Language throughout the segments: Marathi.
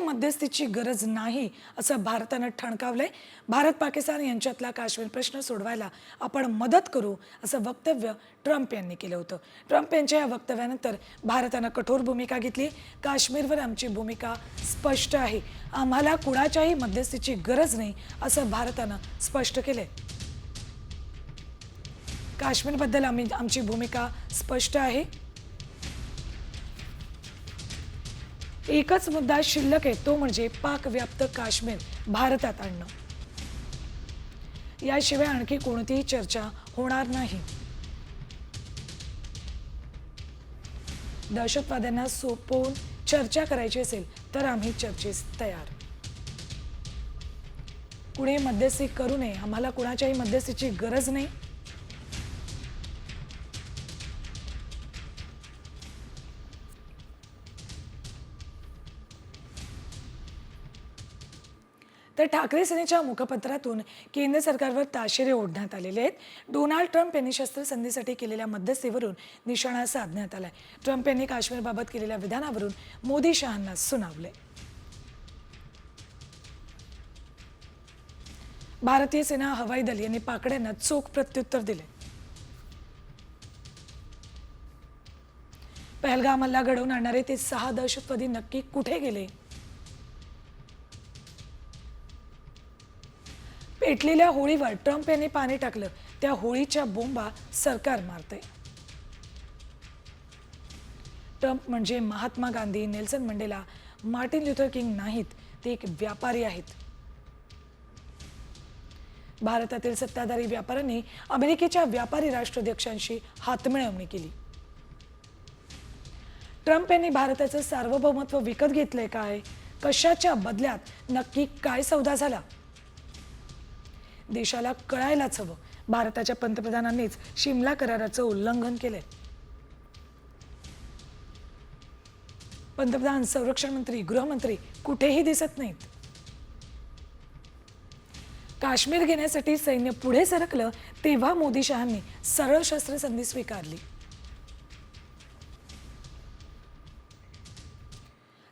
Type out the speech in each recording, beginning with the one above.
मध्यस्थीची गरज नाही असं भारतानं ठणकावलंय. भारत पाकिस्तान यांच्यातला काश्मीर प्रश्न सोडवायला आपण मदत करू असं वक्तव्य ट्रम्प यांनी केलं होतं. ट्रम्प यांच्या या वक्तव्यानंतर भारतानं कठोर भूमिका घेतली. काश्मीरवर आमची भूमिका स्पष्ट आहे. आम्हाला कुणाच्याही मध्यस्थीची गरज नाही असं भारतानं स्पष्ट केलंय. काश्मीरबद्दल आम्ही आमची भूमिका स्पष्ट आहे. एकच मुद्दा शिल्लक आहे तो म्हणजे पाक व्याप्त काश्मीर भारतात आणणं. याशिवाय आणखी कोणतीही चर्चा होणार नाही. दहशतवाद्यांना सोपवून चर्चा करायची असेल तर आम्ही चर्चेस तयार. कुणी मध्यस्थी करू नये आम्हाला कुणाच्याही मध्यस्थीची गरज नाही. तर ठाकरे सेनेच्या मुखपत्रातून केंद्र सरकारवर ताशेरे ओढण्यात आलेले आहेत. डोनाल्ड ट्रम्प यांनी शस्त्रसंधीसाठी केलेल्या मध्यस्थीवरून निशाणा साधण्यात आलाय. ट्रम्प यांनी काश्मीरबाबत केलेल्या विधानावरून मोदी शहांना सुनावले भारतीय सेना हवाई दल यांनी पाकड्यांना चोख प्रत्युत्तर दिले पहलगाम हल्ला घडवून आणणारे ते सहा दहशतवादी नक्की कुठे गेले? पेटलेल्या होळीवर ट्रम्प यांनी पाणी टाकलं त्या होळीच्या बोंबा सरकार मारते. ट्रम्प म्हणजे Mahatma Gandhi Nelson Mandela Martin Luther King नाहीत ते एक व्यापारी आहेत. भारतातील सत्ताधारी व्यापाऱ्यांनी अमेरिकेच्या व्यापारी राष्ट्राध्यक्षांशी हातमिळवणी केली. ट्रम्प यांनी भारताचं सार्वभौमत्व विकत घेतलंय काय? कशाच्या बदल्यात? नक्की काय सौदा झाला? देशाला कळायलाच हवं. भारताच्या पंतप्रधानांनीच शिमला कराराचं उल्लंघन केलंय. पंतप्रधान संरक्षण मंत्री गृहमंत्री कुठेही दिसत नाहीत. काश्मीर घेण्यासाठी सैन्य पुढे सरकलं तेव्हा मोदी शहांनी सरळ शस्त्रसंधी स्वीकारली.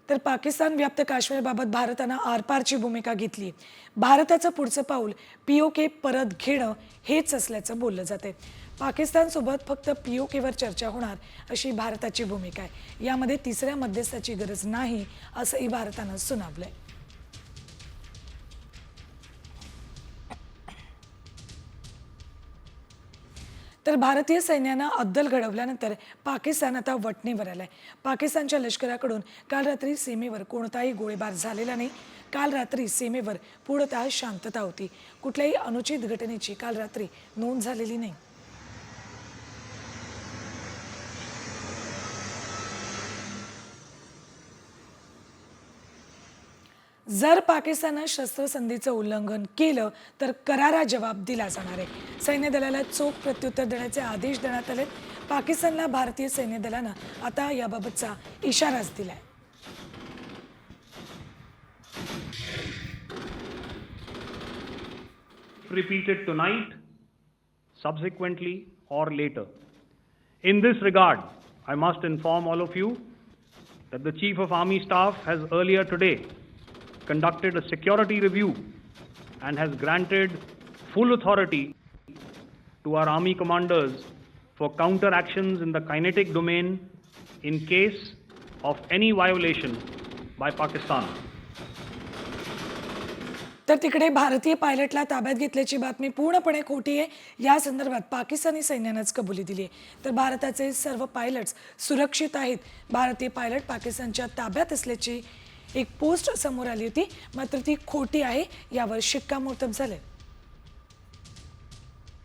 तर पाकिस्तान व्याप्त काश्मीरबाबत भारतानं आरपारची भूमिका घेतली. भारताचं पुढचं पाऊल पी ओ के परत घेणं हेच असल्याचं बोललं जाते पाकिस्तानसोबत फक्त पी ओ केवर चर्चा होणार अशी भारताची भूमिका आहे. यामध्ये तिसऱ्या मध्यस्थाची गरज नाही असंही भारतानं सुनावलं आहे तर भारतीय सैन्यानं अद्दल घडवल्यानंतर पाकिस्तान आता वटणीवर आलाय. पाकिस्तानच्या लष्कराकडून काल रात्री सीमेवर कोणताही गोळीबार झालेला नाही. काल रात्री सीमेवर पूर्णतः शांतता होती. कुठल्याही अनुचित घटनेची काल रात्री नोंद झालेली नाही. जर पाकिस्तानं शस्त्रसंधीचं उल्लंघन केलं तर करारा जवाब दिला जाणार आहे सैन्य दलाला चोख प्रत्युत्तर देण्याचे आदेश देण्यात आले पाकिस्तानला भारतीय सैन्य दलानं आता याबाबतचा इशाराच दिलाय repeated tonight, subsequently, or later. In this regard, I must inform all of you that the Chief of Army Staff has earlier today conducted a security review and has granted full authority to our Army commanders for counter actions in the kinetic domain in case of any violation by Pakistan. तर तिकडे भारतीय पायलटला ताब्यात घेतल्याची बातमी पूर्णपणे खोटी आहे या संदर्भात पाकिस्तानी सैन्यानंच कबुली दिली आहे तर भारताचे सर्व पायलट्स सुरक्षित आहेत भारतीय पायलट पाकिस्तानच्या ताब्यात असल्याची एक पोस्ट समोर आली होती मात्र ती खोटी आहे यावर शिक्कामोर्तब झालंय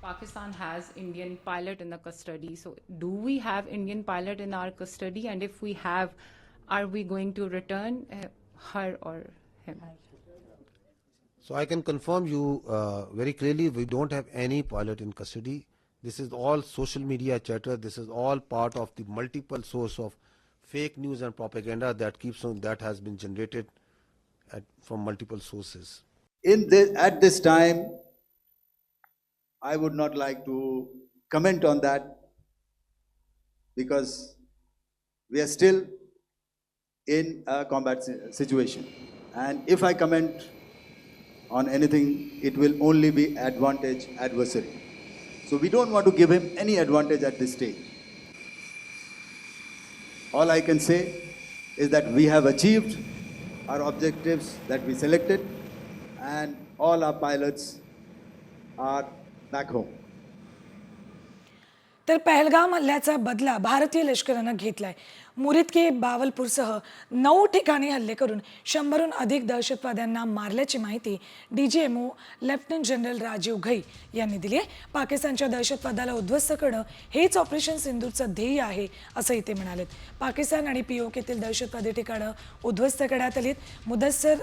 Pakistan has Indian pilot in the custody. So, do we have Indian pilot in our custody? And if we have, are we going to return uh, her or him? So I can confirm you uh, very clearly we don't have any pilot in custody. This is all social media chatter. This is all part of the multiple source of fake news and propaganda that keeps on that has been generated at, from multiple sources. In this, at this time, I would not like to comment on that because we are still in a combat situation. And if I comment on anything, it will only be advantage adversary. So we don't want to give him any advantage at this stage. All I can say is that we have achieved our objectives that we selected, and all our pilots are back home. तर पहलगाम हल्ल्याचा बदला भारतीय लष्करानं घेतलाय. मुरिदके बावलपूरसह नऊ ठिकाणी हल्ले करून शंभरहून अधिक दहशतवाद्यांना मारल्याची माहिती DGMO lieutenant general Rajiv Ghai यांनी दिली आहे. पाकिस्तानच्या दहशतवादाला उद्ध्वस्त करणं हेच ऑपरेशन सिंदूरचं ध्येय आहे असंही ते म्हणालेत. पाकिस्तान आणि पीओकेतील दहशतवादी ठिकाणं उद्ध्वस्त करण्यात आलीत. मुदस्सर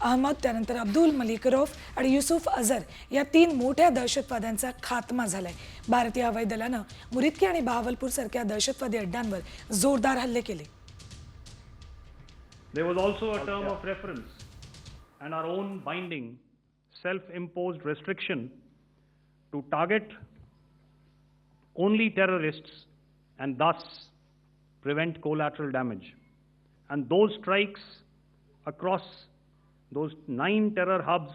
अहमद त्यानंतर अब्दुल मलिक रौफ आणि युसुफ अझर या तीन मोठ्या दहशतवाद्यांचा खात्मा झालाय भारतीय हवाई दलानं मुरिदकी आणि बहावलपूर सारख्या दहशतवादी अड्ड्यांवर जोरदार हल्ले केले There was also a term of reference and our own binding self imposed restriction to target only terrorists and thus prevent collateral damage. And those strikes across those nine terror hubs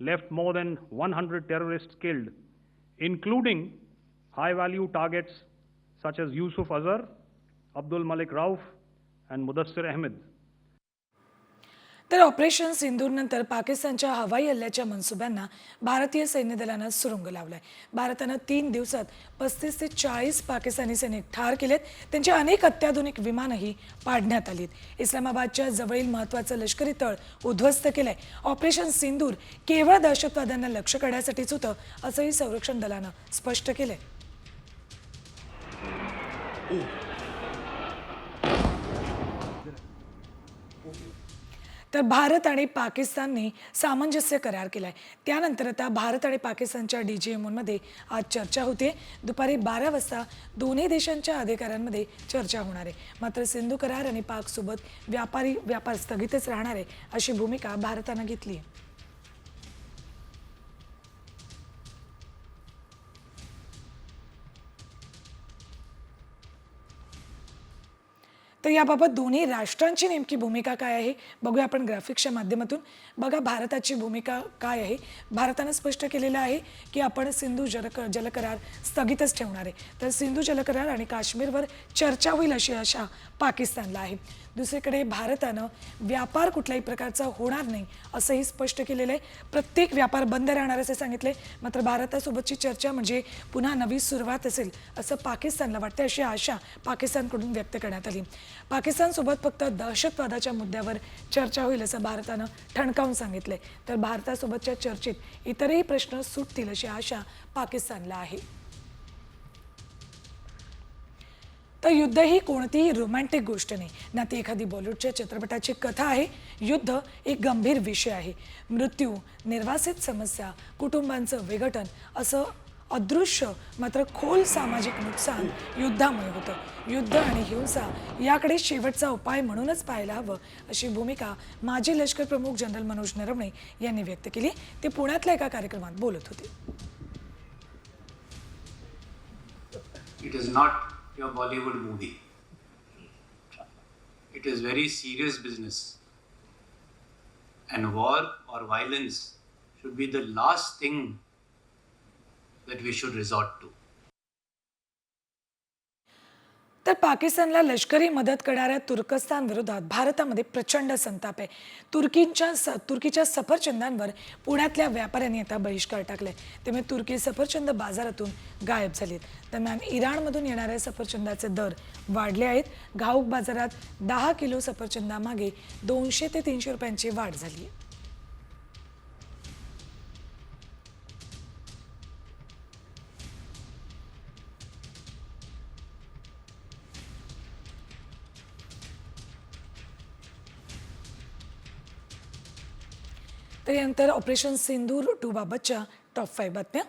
left more than 100 terrorists killed, including high value targets such as Yusuf Azhar, Abdul Malik Rauf, and Mudassir Ahmed. तर ऑपरेशन सिंधूरनंतर पाकिस्तानच्या हवाई हल्ल्याच्या मनसुब्यांना भारतीय सैन्य दलानं सुरुंग लावलाय. भारतानं तीन दिवसात पस्तीस ते चाळीस पाकिस्तानी सैनिक ठार केलेत. त्यांची अनेक अत्याधुनिक विमानही पाडण्यात आलीत. इस्लामाबादच्या जवळील महत्वाचं लष्करी तळ उद्ध्वस्त केलंय. ऑपरेशन सिंदूर केवळ दहशतवाद्यांना लक्ष करण्यासाठीच होतं असंही संरक्षण दलानं स्पष्ट केलंय. तर भारत आणि पाकिस्तानने सामंजस्य करार केला आहे त्यानंतर आता भारत आणि पाकिस्तानच्या डी जी एमओमध्ये आज चर्चा होते. दुपारी बारा वाजता दोन्ही देशांच्या अधिकाऱ्यांमध्ये चर्चा होणार आहे. मात्र सिंधू करार आणि पाकसोबत व्यापारी व्यापार स्थगितच राहणार आहे अशी भूमिका भारतानं घेतली आहे. तर याबाबत दोन्ही राष्ट्रांची नेमकी भूमिका काय आहे? बघूया आपण ग्राफिक्सच्या माध्यमातून. बघा भारताची भूमिका काय आहे? भारतानं स्पष्ट केलेलं आहे की आपण सिंधू जलक जलकरार स्थगितच ठेवणार आहे. तर सिंधू जलकरार आणि काश्मीरवर चर्चा होईल अशी आशा पाकिस्तानला आहे. दुसरीकडे भारतानं व्यापार कुठल्याही प्रकारचा होणार नाही असंही स्पष्ट केलेलं आहे. प्रत्येक व्यापार बंद राहणार असे सांगितले. मात्र भारतासोबतची चर्चा म्हणजे पुन्हा नवी सुरुवात असेल असं पाकिस्तानला वाटते अशी आशा पाकिस्तानकडून व्यक्त करण्यात आली. पाकिस्तानसोबत फक्त दहशतवादाच्या मुद्द्यावर चर्चा होईल असं भारतानं ठणकावून सांगितलंय. तर भारतासोबतच्या चर्चेत इतरही प्रश्न सुटतील अशी आशा पाकिस्तानला आहे. तर युद्ध ही कोणतीही रोमॅन्टिक गोष्ट नाही. ना ती एखादी बॉलिवूडच्या चित्रपटाची कथा आहे. युद्ध एक गंभीर विषय आहे. मृत्यू निर्वासित समस्या कुटुंबांचं विघटन असं अदृश्य मात्र खोल सामाजिक नुकसान युद्धामुळे होतं. युद्ध आणि हिंसा याकडे शेवटचा उपाय म्हणूनच पाहायला हवं अशी भूमिका माजी लष्कर प्रमुख जनरल मनोज नरवणे यांनी व्यक्त केली. ते पुण्यातल्या एका कार्यक्रमात बोलत होते. It is not your Bollywood movie. It is very serious business. And war or violence should be the last thing that we should resort to. तर पाकिस्तानला लष्करी मदत करणाऱ्या तुर्कस्तान विरोधात भारतामध्ये प्रचंड संताप आहे. तुर्कींच्या स तुर्कीच्या सफरचंदांवर पुण्यातल्या व्यापाऱ्यांनी आता बहिष्कार टाकलाय त्यामुळे तुर्की सफरचंद बाजारातून गायब झालीत. दरम्यान इराणमधून येणाऱ्या सफरचंदाचे दर वाढले आहेत. घाऊक बाजारात दहा किलो सफरचंदामागे दोनशे ते तीनशे रुपयांची वाढ झाली आहे. तर यानंतर ऑपरेशन सिंदूर टू बाबतच्या टॉप फाईव्ह बातम्या.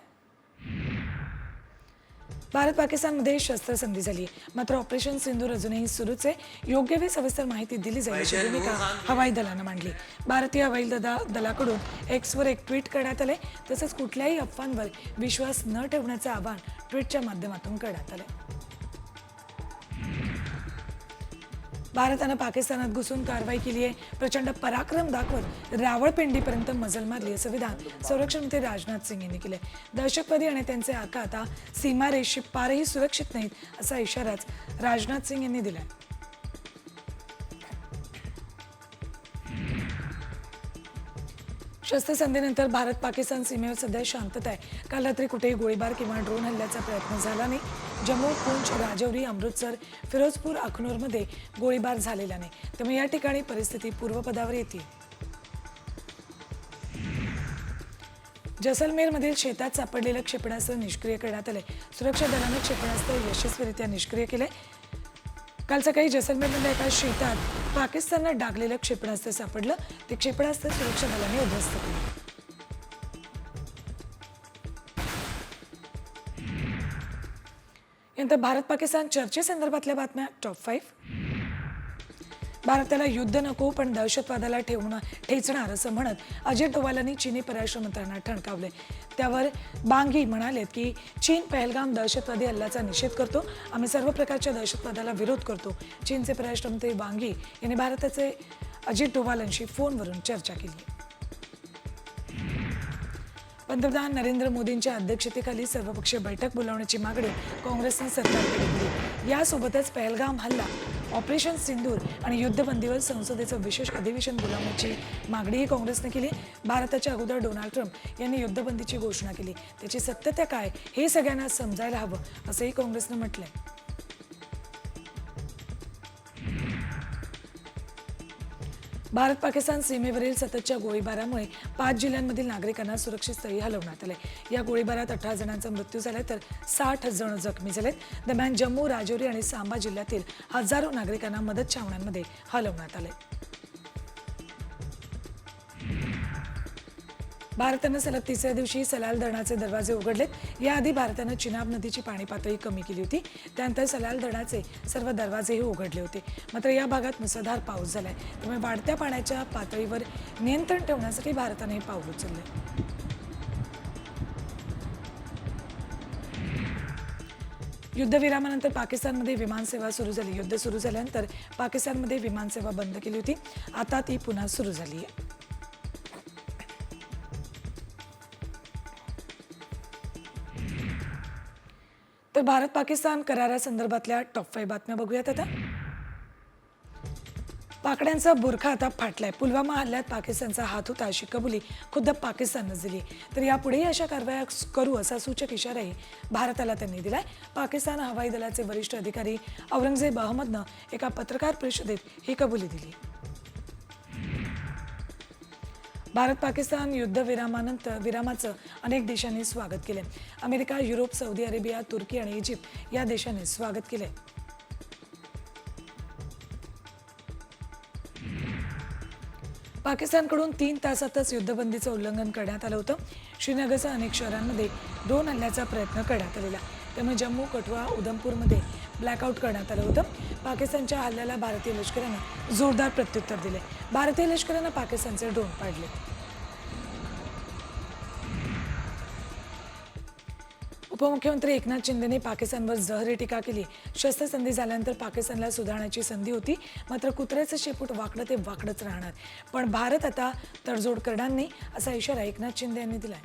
भारत पाकिस्तानमध्ये शस्त्रसंधी झाली. मात्र ऑपरेशन सिंदूर अजूनही सुरूच. आहे योग्य वेळी सविस्तर माहिती दिली जाईल अशी भूमिका हवाई दलानं मांडली. भारतीय हवाई दला दलाकडून एक्सवर एक ट्विट करण्यात आले तसंच कुठल्याही अफवांवर विश्वास न ठेवण्याचं आवाहन ट्विटच्या माध्यमातून करण्यात आलं भारतानं पाकिस्तानात घुसून कारवाई केली आहे. प्रचंड पराक्रम दाखवत रावळपिंडीपर्यंत मजल मारली असं विधान संरक्षण मंत्री राजनाथ सिंग यांनी केलंय. दहशतवादी आणि त्यांचे आका आता सीमारेषे पारही सुरक्षित नाहीत असा इशाराच राजनाथ सिंग यांनी दिलाय. शस्त्रसंधीनंतर भारत पाकिस्तान सीमेवर सध्या शांतता आहे. काल रात्री कुठेही गोळीबार किंवा ड्रोन हल्ल्याचा प्रयत्न झाला नाही. जम्मू पूंछ राजौरी अमृतसर फिरोजपूर अखनूरमध्ये गोळीबार झालेला नाही त्यामुळे या ठिकाणी परिस्थिती पूर्वपदावर येते. जैसलमेरमधील शेतात सापडलेलं क्षेपणास्त्र निष्क्रिय करण्यात आलंय सुरक्षा दलानं क्षेपणास्त्र यशस्वीरित्या निष्क्रिय केलंय काल सकाळी जसलमेरमधल्या एका शेतात पाकिस्ताननं डागलेलं क्षेपणास्त्र सापडलं. ते क्षेपणास्त्र सुरक्षा दलाने उद्ध्वस्त केलं. यानंतर भारत पाकिस्तान चर्चेसंदर्भातल्या बातम्या टॉप फाईव्ह भारताला युद्ध नको पण दहशतवादाला ठेवणं ठेचणार असं म्हणत अजित डोवालांनी चीनी परराष्ट्र मंत्र्यांना ठणकावले. त्यावर बांगी म्हणालेत की चीन पहलगाम दहशतवादी हल्ल्याचा निषेध करतो आम्ही सर्व प्रकारच्या दहशतवादाला विरोध करतो. चीनचे परराष्ट्र मंत्री बांगी यांनी भारताचे अजित डोवालांशी फोनवरून चर्चा केली. पंतप्रधान नरेंद्र मोदींच्या अध्यक्षतेखाली सर्वपक्षीय बैठक बोलावण्याची मागणी काँग्रेसने सरकारकडे केली. यासोबतच पहलगाम हल्ला ऑपरेशन सिंदूर आणि युद्धबंदीवर संसदेचं विशेष अधिवेशन बोलावण्याची मागणीही काँग्रेसने केली. भारताच्या अगोदर डोनाल्ड ट्रम्प यांनी युद्धबंदीची घोषणा केली. त्याची सत्यता काय हे सगळ्यांना समजायला हवं असंही काँग्रेसनं म्हटलंय. भारत पाकिस्तान सीमेवरील सततच्या गोळीबारामुळे पाच जिल्ह्यांमधील नागरिकांना सुरक्षित स्थळी हलवण्यात आले. या गोळीबारात अठरा जणांचा मृत्यू झाला तर साठ जण जखमी झालेत. दरम्यान जम्मू राजौरी आणि सांबा जिल्ह्यातील हजारो नागरिकांना मदत छावण्यांमध्ये हलवण्यात आले. भारतानं सलग तिसऱ्या दिवशी सलाल धरणाचे दरवाजे उघडलेत. याआधी भारतानं चिनाब नदीची पाणी पातळी कमी केली होती. त्यानंतर सलाल धरणाचे सर्व दरवाजेही उघडले होते. मात्र या भागात मुसळधार पाऊस झालाय. त्यामुळे वाढत्या पाण्याच्या पातळीवर नियंत्रण ठेवण्यासाठी भारतानं हे पाऊल उचलले युद्धविरामानंतर पाकिस्तानमध्ये विमानसेवा सुरू झाली. युद्ध सुरू झाल्यानंतर पाकिस्तानमध्ये विमानसेवा बंद केली होती. आता ती पुन्हा सुरू झाली आहे. तर भारत पाकिस्तान करारासंदर्भातल्या टॉप फाईव्ह बातम्या बघूयात आता. पाकड्यांचा बुरखा आता फाटलाय. पुलवामा हल्ल्यात पाकिस्तानचा हात होता अशी कबुली खुद्द पाकिस्ताननं दिली. तर यापुढेही अशा कारवाया करू असा सूचक इशाराही भारताला त्यांनी दिलाय. पाकिस्तान हवाई दलाचे वरिष्ठ अधिकारी औरंगजेब अहमदनं एका पत्रकार परिषदेत ही कबुली दिली. भारत पाकिस्तान युद्धविरामानंतर विरामाचं अनेक देशांनी स्वागत केले अमेरिका युरोप सौदी अरेबिया तुर्की आणि इजिप्त या देशांनी स्वागत केले पाकिस्तानकडून तीन तासातच युद्धबंदीचं उल्लंघन करण्यात आलं होतं. श्रीनगरसह अनेक शहरांमध्ये ड्रोन हल्ल्याचा प्रयत्न करण्यात आलेला. त्यामुळे जम्मू कठुआ उधमपूरमध्ये ब्लॅकआउट करण्यात आलं होतं. पाकिस्तानच्या हल्ल्याला भारतीय लष्करानं जोरदार प्रत्युत्तर दिले. भारतीय लष्करानं पाकिस्तानचे ड्रोन पाडले. उपमुख्यमंत्री एकनाथ शिंदेने पाकिस्तानवर जहरी टीका केली. शस्त्रसंधी झाल्यानंतर पाकिस्तानला सुधारण्याची संधी होती. मात्र कुत्र्याचं शेपूट वाकडं ते वाकडंच राहणार. पण भारत आता तडजोड करणार नाही असा इशारा एकनाथ शिंदे यांनी दिलाय.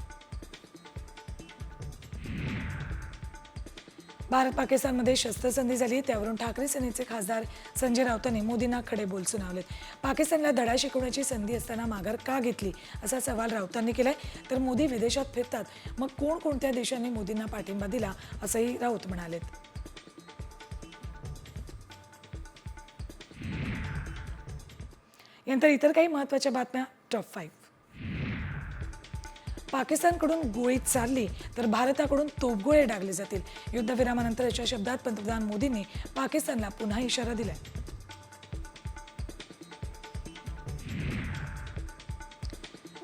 भारत पाकिस्तानमध्ये शस्त्रसंधी झाली त्यावरून ठाकरे सेनेचे खासदार संजय राऊतांनी मोदींना खडे बोल सुनावलेत. पाकिस्तानला धडा शिकवण्याची संधी असताना माघार का घेतली असा सवाल राऊतांनी केलाय. तर मोदी विदेशात फिरतात मग कोण कोणत्या देशांनी मोदींना पाठिंबा दिला असंही राऊत म्हणालेत. यानंतर इतर काही महत्त्वाच्या बातम्या टॉप फाईव्ह पाकिस्तानकडून गोळी चालली तर भारताकडून तोफगोळे डागले जातील. युद्धविरामानंतर अशा शब्दात पंतप्रधान मोदींनी पाकिस्तानला पुन्हा इशारा दिलाय.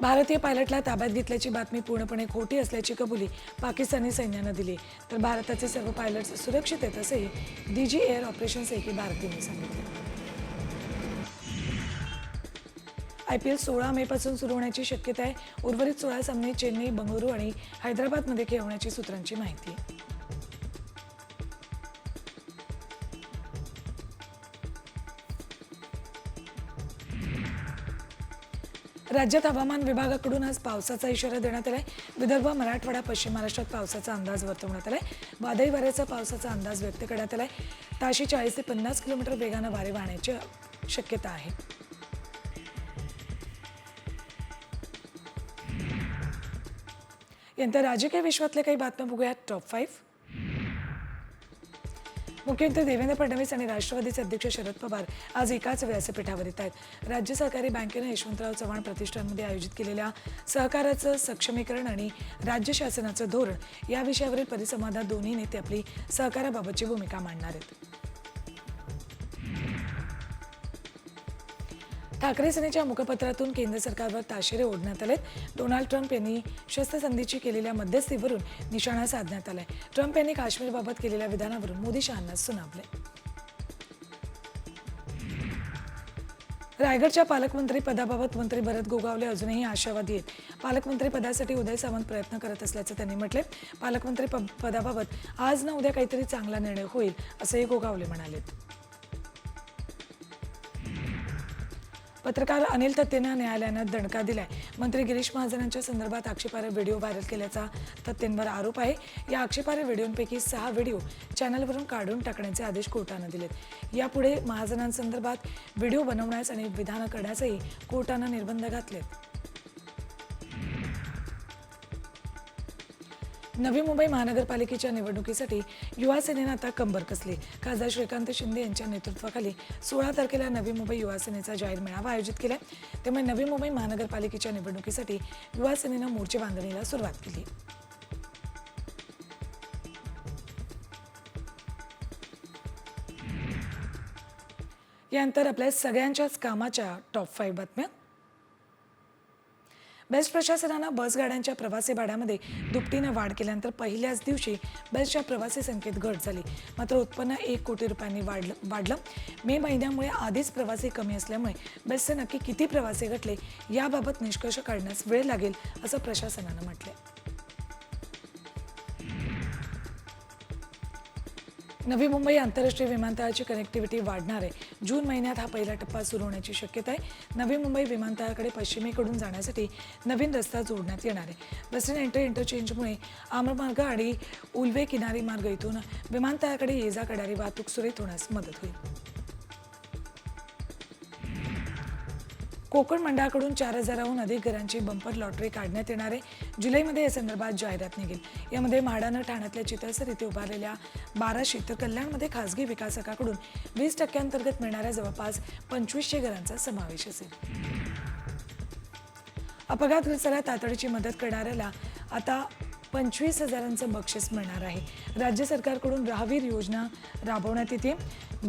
भारतीय पायलटला ताब्यात घेतल्याची बातमी पूर्णपणे खोटी असल्याची कबुली पाकिस्तानी सैन्यानं दिली. तर भारताचे सर्व पायलट्स सुरक्षित आहेत असंही डीजी एअर ऑपरेशन्स एकी भारतीने सांगितलं. आय पी एल सोळा सुरू होण्याची शक्यता आहे. उर्वरित सोळा सामने चेन्नई बंगळुरू आणि हैदराबादमध्ये खेळवण्याची सूत्रांची माहिती. राज्यात हवामान विभागाकडून आज पावसाचा इशारा देण्यात आलाय. विदर्भ मराठवाडा पश्चिम महाराष्ट्रात पावसाचा अंदाज वर्तवण्यात आलाय. वादळी वाऱ्याचा पावसाचा अंदाज व्यक्त करण्यात आलाय. ताशी चाळीस ते पन्नास किलोमीटर वेगानं वारे वाहण्याची शक्यता आहे. यानंतर राजकीय विश्वातल्या काही बातम्या बघूयात. टॉप फाईव्ह मुख्यमंत्री देवेंद्र फडणवीस आणि राष्ट्रवादीचे अध्यक्ष शरद पवार आज एकाच व्यासपीठावर येत आहेत. राज्य सहकारी बँकेनं यशवंतराव चव्हाण प्रतिष्ठानमध्ये आयोजित केलेल्या सहकाराचं सक्षमीकरण आणि राज्य शासनाचं धोरण या विषयावरील परिसंवादात दोन्ही नेते आपली सहकाराबाबतची भूमिका मांडणार आहेत. ठाकरे सेनेच्या मुखपत्रातून केंद्र सरकारवर ताशेरे ओढण्यात आलेत. डोनाल्ड ट्रम्प यांनी शस्त्रसंधीची केलेल्या मध्यस्थीवरून निशाणा साधण्यात आलाय. ट्रम्प यांनी काश्मीरबाबत केलेल्या विधानावरून मोदी शहांना सुनावले रायगडच्या पालकमंत्री पदाबाबत मंत्री भरत गोगावले अजूनही आशावादी आहेत. पालकमंत्री पदासाठी उदय सावंत प्रयत्न करत असल्याचं त्यांनी म्हटले पालकमंत्री पदाबाबत आज ना उद्या काहीतरी चांगला निर्णय होईल असंही गोगावले म्हणालेत. पत्रकार अनिल तत्तेंना न्यायालयानं दणका दिलाय. मंत्री गिरीश महाजनांच्या संदर्भात आक्षेपार्ह व्हिडिओ व्हायरल केल्याचा तत्तेंवर आरोप आहे. या आक्षेपार्ह व्हिडिओंपैकी सहा व्हिडिओ चॅनलवरून काढून टाकण्याचे आदेश कोर्टानं दिलेत. यापुढे महाजनांसंदर्भात व्हिडिओ बनवण्यास आणि विधानं करण्यासही कोर्टानं निर्बंध घातलेत. नवी मुंबई महानगरपालिकेच्या निवडणुकीसाठी युवा सेनेनं आता कंबर कसली? खासदार श्रीकांत शिंदे यांच्या नेतृत्वाखाली सोळा तारखेला नवी मुंबई युवा सेनेचा जाहीर मेळावा आयोजित केला. त्यामुळे नवी मुंबई महानगरपालिकेच्या निवडणुकीसाठी युवा सेनेनं मोर्चे बांधणीला सुरुवात केली. यानंतर आपल्या सगळ्यांच्याच कामाच्या टॉप फाईव्ह बातम्या. बेस्ट प्रशासनानं बस गाड्यांच्या प्रवासी भाड्यामध्ये दुपटीनं वाढ केल्यानंतर पहिल्याच दिवशी बेस्टच्या प्रवासी संख्येत घट झाली. मात्र उत्पन्न एक कोटी रुपयांनी वाढलं वाढलं. मे महिन्यामुळे आधीच प्रवासी कमी असल्यामुळे बेस्टचे नक्की किती प्रवासी घटले याबाबत निष्कर्ष काढण्यास वेळ लागेल असं प्रशासनानं म्हटलं नवी मुंबई आंतरराष्ट्रीय विमानतळाची कनेक्टिव्हिटी वाढणार आहे. जून महिन्यात हा पहिला टप्पा सुरू होण्याची शक्यता आहे. नवी मुंबई विमानतळाकडे पश्चिमेकडून जाण्यासाठी नवीन रस्ता जोडण्यात येणार आहे. वेस्टर्न एंट्री इंटरचेंजमुळे आम्रमार्ग आणि उल्वे किनारी मार्ग इथून विमानतळाकडे ये जा करणारी वाहतूक सुरळीत होण्यास मदत होईल. कोकण मंडळाकडून चार हजाराहून अधिक घरांची बंपर लॉटरी काढण्यात येणार आहे. जुलैमध्ये या संदर्भात जाहिरात निघेल. यामध्ये म्हाडानं ठाण्यातल्या चितळसर इथे उभारलेल्या बाराशे तर कल्याणमध्ये खासगी विकासकाकडून वीस टक्क्यांतर्गत मिळणाऱ्या जवळपास पंचवीसशे घरांचा समावेश असेल. अपघातग्रस्ताला तातडीची मदत करणाऱ्याला आता पंचवीस हजारांचं बक्षीस मिळणार आहे. राज्य सरकारकडून राहवीर योजना राबवण्यात येते.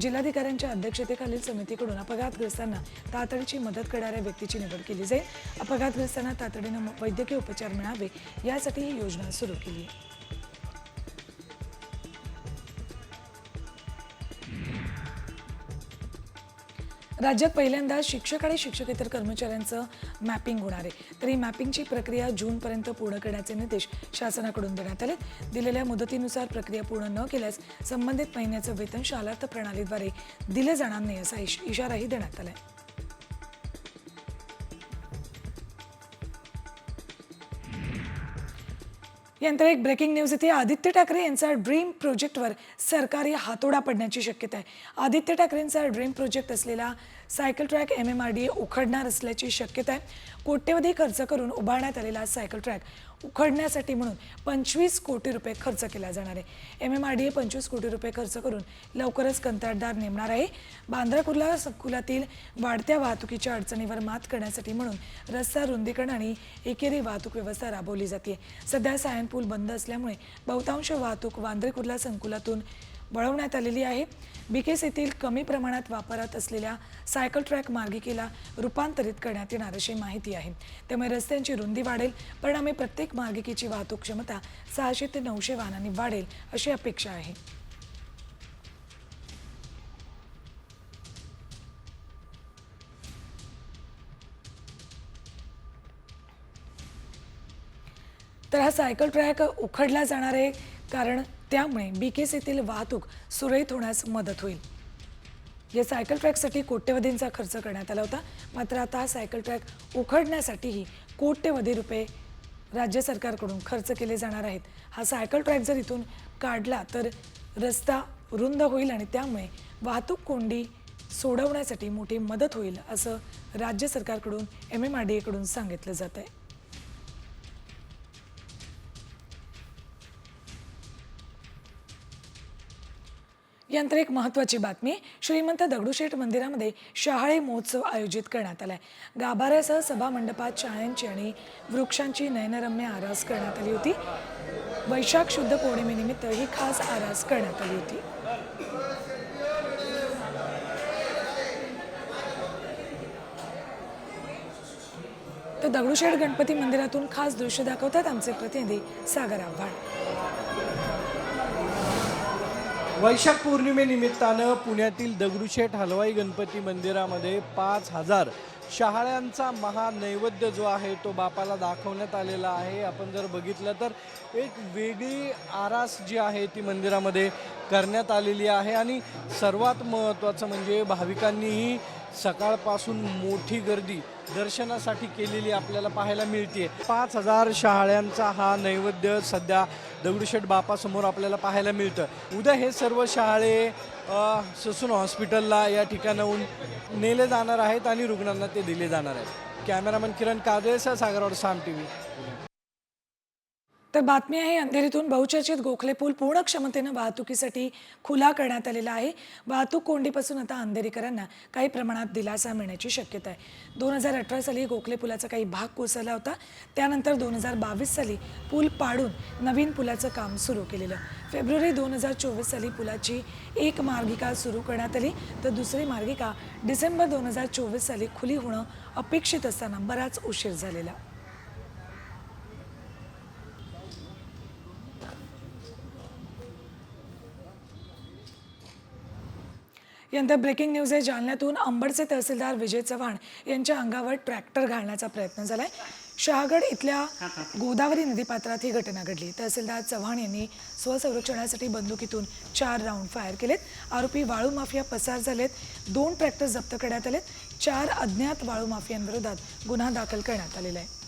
जिल्हाधिकाऱ्यांच्या अध्यक्षतेखालील समितीकडून अपघातग्रस्तांना तातडीची मदत करणाऱ्या व्यक्तीची निवड केली जाईल. अपघातग्रस्तांना तातडीनं वैद्यकीय उपचार मिळावे यासाठी ही योजना सुरू केली आहे. राज्यात पहिल्यांदा शिक्षक आणि शिक्षकेतर कर्मचाऱ्यांचं मॅपिंग होणार आहे. तर ही मॅपिंगची प्रक्रिया जूनपर्यंत पूर्ण करण्याचे निर्देश शासनाकडून देण्यात आले. दिलेल्या मुदतीनुसार प्रक्रिया पूर्ण न केल्यास संबंधित महिन्याचं वेतन शालार्थ प्रणालीद्वारे दिले जाणार नाही असा इश इशाराही देण्यात आला आहे यानंतर एक ब्रेकिंग न्यूज येते. आदित्य ठाकरे यांचा ड्रीम प्रोजेक्टवर सरकारी हातोडा पडण्याची शक्यता आहे. आदित्य ठाकरेंचा ड्रीम प्रोजेक्ट असलेला cycle track M M R D A उखडणार असल्याची शक्यता आहे. कोट्यवधी खर्च करून उभारण्यात आलेला सायकल ट्रॅक उखडण्यासाठी म्हणून पंचवीस कोटी रुपये खर्च केला जाणार आहे. M M R D A पंचवीस कोटी रुपये खर्च करून लवकरच कंत्राटदार नेमणार आहे. बांद्रा कुर्ला संकुलातील वाढत्या वाहतुकीच्या अडचणीवर मात करण्यासाठी म्हणून रस्ता रुंदीकरण आणि एकेरी वाहतूक व्यवस्था राबवली जाते. सध्या सायन पूल बंद असल्यामुळे बहुतांश वाहतूक वांद्रे कुर्ला संकुलातून वळवण्यात आलेली आहे. बिकेस येथील कमी प्रमाणात वापरात असलेल्या सायकल ट्रॅक मार्गिकेला रूपांतरित करण्यात येणार अशी माहिती आहे. त्यामुळे रस्त्यांची रुंदी वाढेल. परिणामी प्रत्येक मार्गिकेची वाहतूक क्षमता सहाशे ते नऊशे वाहनांनी वाढेल अशी अपेक्षा आहे. तर हा सायकल ट्रॅक उखडला जाणार आहे. कारण त्यामुळे बीकेस येथील वाहतूक सुरळीत होण्यास मदत होईल. या सायकल ट्रॅकसाठी कोट्यवधींचा खर्च करण्यात आला होता. मात्र आता हा सायकल ट्रॅक उखडण्यासाठीही कोट्यवधी रुपये राज्य सरकारकडून खर्च केले जाणार आहेत. हा सायकल ट्रॅक जर इथून काढला तर रस्ता रुंद होईल आणि त्यामुळे वाहतूक कोंडी सोडवण्यासाठी मोठी मदत होईल असं राज्य सरकारकडून एम एम आर डी एकडून सांगितलं जात आहे यानंतर एक महत्त्वाची बातमी श्रीमंत दगडूशेठ मंदिरामध्ये शहाळे महोत्सव आयोजित करण्यात आला आहे गाभाऱ्यासह सभा मंडपात शाळांची आणि वृक्षांची नयनरम्य आरास करण्यात आली होती. वैशाख शुद्ध पौर्णिमेनिमित्त ही खास आरास करण्यात आली होती. तर दगडूशेठ गणपती मंदिरातून खास दृश्य दाखवतात आमचे प्रतिनिधी सागर आव्हाड. वैशाख पौर्णिमेनिमित्तानं पुण्यातील दगडूशेठ हलवाई गणपती मंदिरामध्ये पाच हजार शहाळ्यांचा महानैवेद्य जो आहे तो बापाला दाखवण्यात आलेला आहे. आपण जर बघितलं तर एक वेगळी आरास जी आहे ती मंदिरामध्ये करण्यात आलेली आहे. आणि सर्वात महत्त्वाचं म्हणजे भाविकांनीही सकाळपासून मोठी गर्दी दर्शनासाठी केलेली आपल्याला पाहायला मिळते पाच हजार शहाळ्यांचा हा नैवेद्य सध्या दगडूशेठ बापासमोर आपल्याला पाहायला मिळतं. उद्या हे सर्व शाळे ससून हॉस्पिटलला या ठिकाणाहून नेले जाणार आहेत आणि रुग्णांना ते दिले जाणार आहेत. कॅमेरामॅन किरण काजळेसह सागरवाड साम टी व्ही तर बातमी आहे अंधेरीतून बहुचर्चित गोखले पूल पूर्ण क्षमतेनं वाहतुकीसाठी खुला करण्यात आलेला आहे. वाहतूक कोंडीपासून आता अंधेरीकरांना काही प्रमाणात दिलासा मिळण्याची शक्यता आहे. दोन हजार अठरा साली गोखले पुलाचा काही भाग कोसळला होता. त्यानंतर दोन हजार बावीस साली पूल पाडून नवीन पुलाचं काम सुरू केलेलं. फेब्रुवारी दोन हजार चोवीस साली पुलाची एक मार्गिका सुरू करण्यात आली. तर दुसरी मार्गिका डिसेंबर दोन हजार चोवीस साली खुली होणं अपेक्षित असताना बराच उशीर झालेला. यानंतर ब्रेकिंग न्यूज आहे. जालन्यातून अंबडचे तहसीलदार विजय चव्हाण यांच्या अंगावर ट्रॅक्टर घालण्याचा प्रयत्न झालाय. शहागड इथल्या गोदावरी नदीपात्रात ही घटना घडली. तहसीलदार चव्हाण यांनी स्वसंरक्षणासाठी बंदुकीतून चार राऊंड फायर केलेत. आरोपी वाळू माफिया पसार झालेत. दोन ट्रॅक्टर जप्त करण्यात आलेत. चार अज्ञात वाळू माफियांविरोधात गुन्हा दाखल करण्यात आलेला आहे.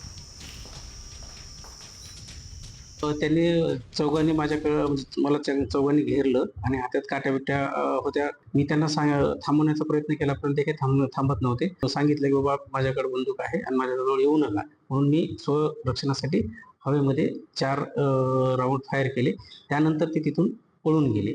त्यांनी चौघांनी माझ्याकडं म्हणजे मला चौघांनी घेरलं आणि हातात काट्या बिट्या होत्या. मी त्यांना सांग थांबवण्याचा प्रयत्न केला पण ते काही थांब थांबत नव्हते. सांगितलं की बाबा माझ्याकडे बंदूक आहे आणि माझ्याजवळ येऊ नका. म्हणून मी स्वरक्षणासाठी हवेमध्ये चार राऊंड फायर केले. त्यानंतर ते तिथून पळून गेले.